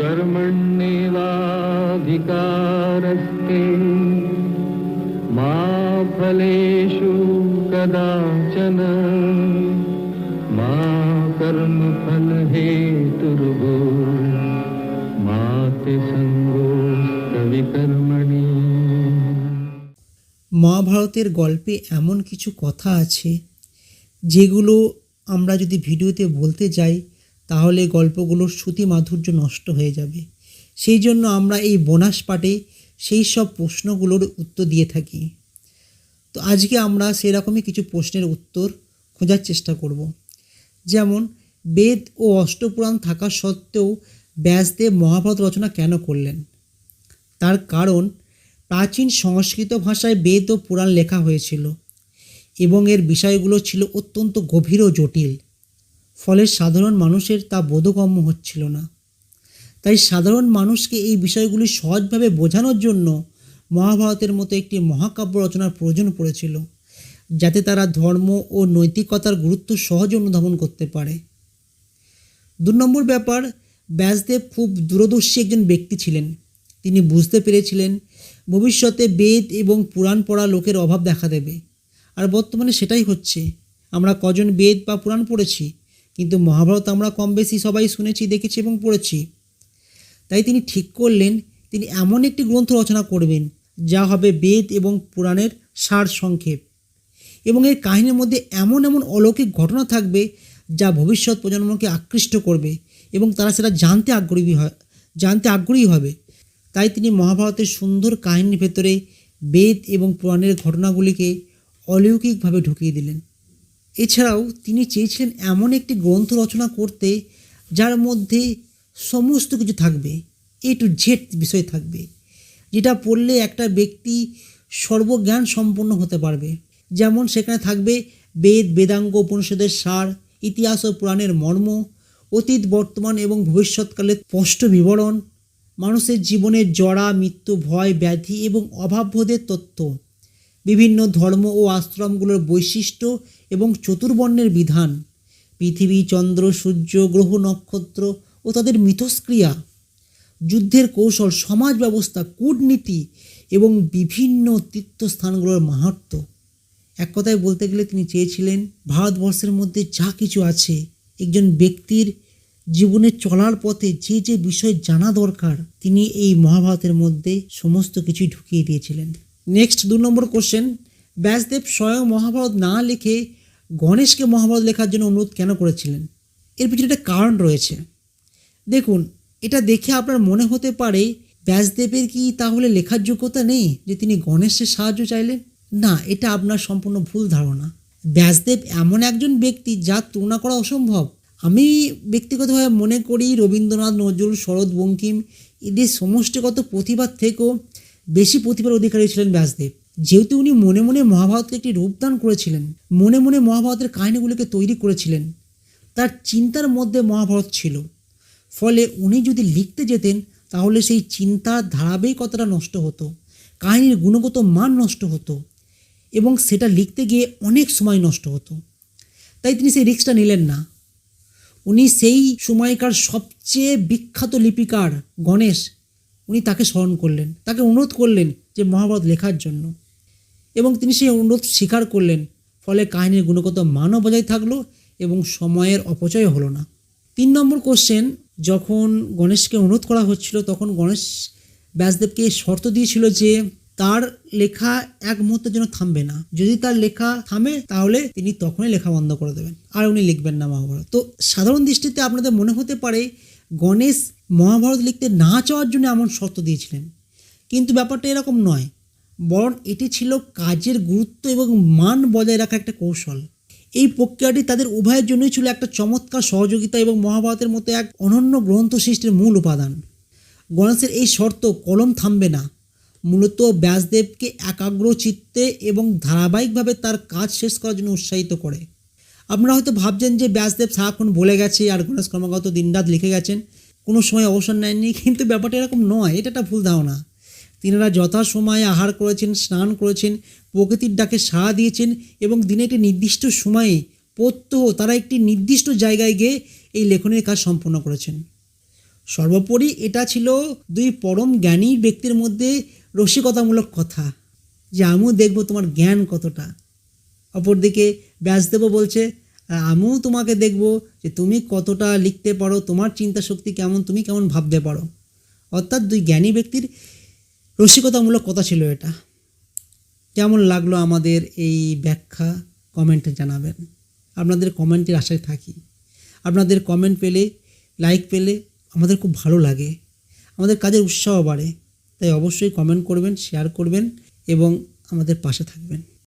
कर्मण्येवाधिकारस्ते मा फलेषु कदाचन मा कर्मफलहेतुर्भो मा ते सङ्गोऽस्तविकर्मणि মহাভারতের গল্পে এমন কিছু কথা আছে যেগুলো আমরা যদি ভিডিওতে বলতে যাই তাহলে গল্পগুলোর শ্রুতি মাধুর্য নষ্ট হয়ে যাবে। সেই জন্য আমরা এই বোনাস পাঠে সেই সব প্রশ্নগুলোর উত্তর দিয়ে থাকি। তো আজকে আমরা সেরকমই কিছু প্রশ্নের উত্তর খোঁজার চেষ্টা করব। যেমন, বেদ ও অষ্টপুরাণ থাকা সত্ত্বেও ব্যাসদেব মহাভারত রচনা কেন করলেন? তার কারণ, প্রাচীন সংস্কৃত ভাষায় বেদ ও পুরাণ লেখা হয়েছিল এবং এর বিষয়গুলো ছিল অত্যন্ত গভীর ও জটিল। ফলে সাধারণ মানুষের তা বোধগম্য হচ্ছিল না। তাই সাধারণ মানুষকে এই বিষয়গুলি সহজভাবে বোঝানোর জন্য মহাভারতের মতো একটি মহাকাব্য রচনার প্রয়োজন পড়েছিল, যাতে তারা ধর্ম ও নৈতিকতার গুরুত্ব সহজে অনুধাবন করতে পারে। দু নম্বর ব্যাপার, ব্যাসদেব খুব দূরদর্শী একজন ব্যক্তি ছিলেন। তিনি বুঝতে পেরেছিলেন ভবিষ্যতে বেদ এবং পুরাণ পড়া লোকের অভাব দেখা দেবে। আর বর্তমানে সেটাই হচ্ছে। আমরা কজন বেদ বা পুরাণ পড়েছি কিন্তু মহাভারত আমরা কম বেশি সবাই শুনেছি, দেখেছি এবং পড়েছি। তাই তিনি ঠিক করলেন, তিনি এমন একটি গ্রন্থ রচনা করবেন, যা হবে বেদ এবং পুরাণের সার সংক্ষেপ। এবং এর কাহিনীর মধ্যে এমন এমন অলৌকিক ঘটনা থাকবে, যা ভবিষ্যৎ প্রজন্মকে আকৃষ্ট করবে এবং তারা সেটা জানতে আগ্রহী হয়, জানতে আগ্রহী হবে। তাই তিনি মহাভারতের সুন্দর কাহিনীর ভেতরে বেদ এবং পুরাণের ঘটনাগুলিকে অলৌকিকভাবে ঢুকিয়ে দিলেন। এছাড়াও তিনি চেয়েছিলেন এমন একটি গ্রন্থ রচনা করতে যার মধ্যে সমস্ত কিছু থাকবে এ টু জেড বিষয় থাকবে, যেটা পড়লে একটা ব্যক্তি সর্বজ্ঞান সম্পন্ন হতে পারবে। যেমন সেখানে থাকবে বেদ, বেদাঙ্গ, উপনিষদের সার, ইতিহাস ও পুরাণের মর্ম, অতীত, বর্তমান এবং ভবিষ্যৎকালের স্পষ্ট বিবরণ, মানুষের জীবনের জড়া মৃত্যু, ভয়, ব্যাধি এবং অভাববোধের তত্ত্ব। বিভিন্ন ধর্ম ও আশ্রমগুলোর বৈশিষ্ট্য এবং চতুর্বর্ণের বিধান। পৃথিবী, চন্দ্র, সূর্য, গ্রহ, নক্ষত্র ও তাদের মিথস্ক্রিয়া। যুদ্ধের কৌশল, সমাজ ব্যবস্থা, কূটনীতি এবং বিভিন্ন তীর্থস্থানগুলোর মাহাত্ম্য এক কথায় বলতে গেলে তিনি চেয়েছিলেন ভারতবর্ষের মধ্যে যা কিছু আছে, একজন ব্যক্তির জীবনে চলার পথে যে যে বিষয় জানা দরকার, তিনি এই মহাভারতের মধ্যে সমস্ত কিছুই ঢুকিয়ে দিয়েছিলেন। নেক্সট দু নম্বর কোশ্চেন ব্যাসদেব স্বয়ং মহাভারত না লিখে গণেশকে মহাভারত লেখার জন্য অনুরোধ কেন করেছিলেন? এর পিছনে একটা কারণ রয়েছে। দেখুন, এটা দেখে আপনার মনে হতে পারে, ব্যাসদেবের কি তাহলে লেখার যোগ্যতা নেই যে তিনি গণেশের সাহায্য চাইলেন? না, এটা আপনার সম্পূর্ণ ভুল ধারণা। ব্যাসদেব এমন একজন ব্যক্তি যার তুলনা করা অসম্ভব। আমি ব্যক্তিগতভাবে মনে করি রবীন্দ্রনাথ, নজরুল শরৎ, বঙ্কিম, এদের সমষ্টিগত প্রতিভার থেকেও বেশি প্রতিভার অধিকারী ছিলেন ব্যাসদেব। যেহেতু উনি মনে মনে মহাভারতকে একটি রূপদান করেছিলেন, মনে মনে মহাভারতের কাহিনীগুলোকে তৈরি করেছিলেন, তার চিন্তার মধ্যে মহাভারত ছিল। ফলে উনি যদি লিখতে যেতেন, তাহলে সেই চিন্তার ধারাবাহিকতাটা নষ্ট হতো, কাহিনীর গুণগত মান নষ্ট হতো, এবং সেটা লিখতে গিয়ে অনেক সময় নষ্ট হতো। তাই তিনি সেই রিক্সটা নিলেন না। উনি সেই সময়কার সবচেয়ে বিখ্যাত লিপিকার গণেশ উনি তাকে স্মরণ করলেন, তাকে অনুরোধ করলেন যে মহাভারত লেখার জন্য। এবং তিনি সেই অনুরোধ স্বীকার করলেন, ফলে কাহিনীর গুণগত মানও বজায় থাকল এবং সময়ের অপচয় হলো না। তিন নম্বর কোশ্চেন যখন গণেশকে অনুরোধ করা হচ্ছিল, তখন গণেশ ব্যাসদেবকে শর্ত দিয়েছিল যে তার লেখা এক মুহূর্তের জন্য থামবে না। যদি তার লেখা থামে, তাহলে তিনি তখনই লেখা বন্ধ করে দেবেন। আর উনি লিখবেন না মহাভারত। তো সাধারণ দৃষ্টিতে আপনাদের মনে হতে পারে গণেশ মহাভারত লিখতে না চাওয়ার জন্য এমন শর্ত দিয়েছিলেন। কিন্তু ব্যাপারটা এরকম নয়। বরং এটি ছিল কাজের গুরুত্ব এবং মান বজায় রাখা একটা কৌশল। এই প্রক্রিয়াটি তাদের উভয়ের জন্যই ছিল একটা চমৎকার সহযোগিতা এবং মহাভারতের মতো এক অনন্য গ্রন্থ সৃষ্টির মূল উপাদান। গণেশের এই শর্ত কলম থামবে না। মূলত ব্যাসদেবকে একাগ্র চিত্তে এবং ধারাবাহিকভাবে তার কাজ শেষ করার জন্য উৎসাহিত করে। আপনারা হয়তো ভাবছেন যে ব্যাসদেব সারাক্ষণ বলে গেছে আর গণেশ ক্রমাগত দিনরাত লিখে গেছেন। কোনো সময় অবসর নেননি, কিন্তু ব্যাপারটা এরকম নয়, এটা একটা ভুল ধারণা। তিনারা যথাসময়ে আহার করেছেন, স্নান করেছেন, প্রকৃতির ডাকে সাড়া দিয়েছেন এবং দিনে একটি নির্দিষ্ট সময়ে প্রত্যহ তারা একটি নির্দিষ্ট জায়গায় গিয়ে এই লেখনের কাজ সম্পন্ন করেছেন। সর্বোপরি এটা ছিল দুই পরম জ্ঞানী ব্যক্তির মধ্যে রসিকতামূলক কথা, যে আমিও দেখব তোমার জ্ঞান কতটা। অপরদিকে ব্যাসদেবও বলছে, আমিও তোমাকে দেখব যে তুমি কতটা লিখতে পারো, তোমার চিন্তা শক্তি কেমন, তুমি কেমন ভাবতে পারো। অর্থাৎ দুই জ্ঞানী ব্যক্তির রসিকতামূলক কথা ছিল এটা। কেমন লাগল আমাদের এই ব্যাখ্যা? কমেন্টে জানাবেন। আপনাদের কমেন্টের আশায় থাকি। আপনাদের কমেন্ট পেলে, লাইক পেলে আমাদের খুব ভালো লাগে। আমাদের কাজের উৎসাহ বাড়ে। তাই অবশ্যই কমেন্ট করবেন, শেয়ার করবেন এবং আমাদের পাশে থাকবেন।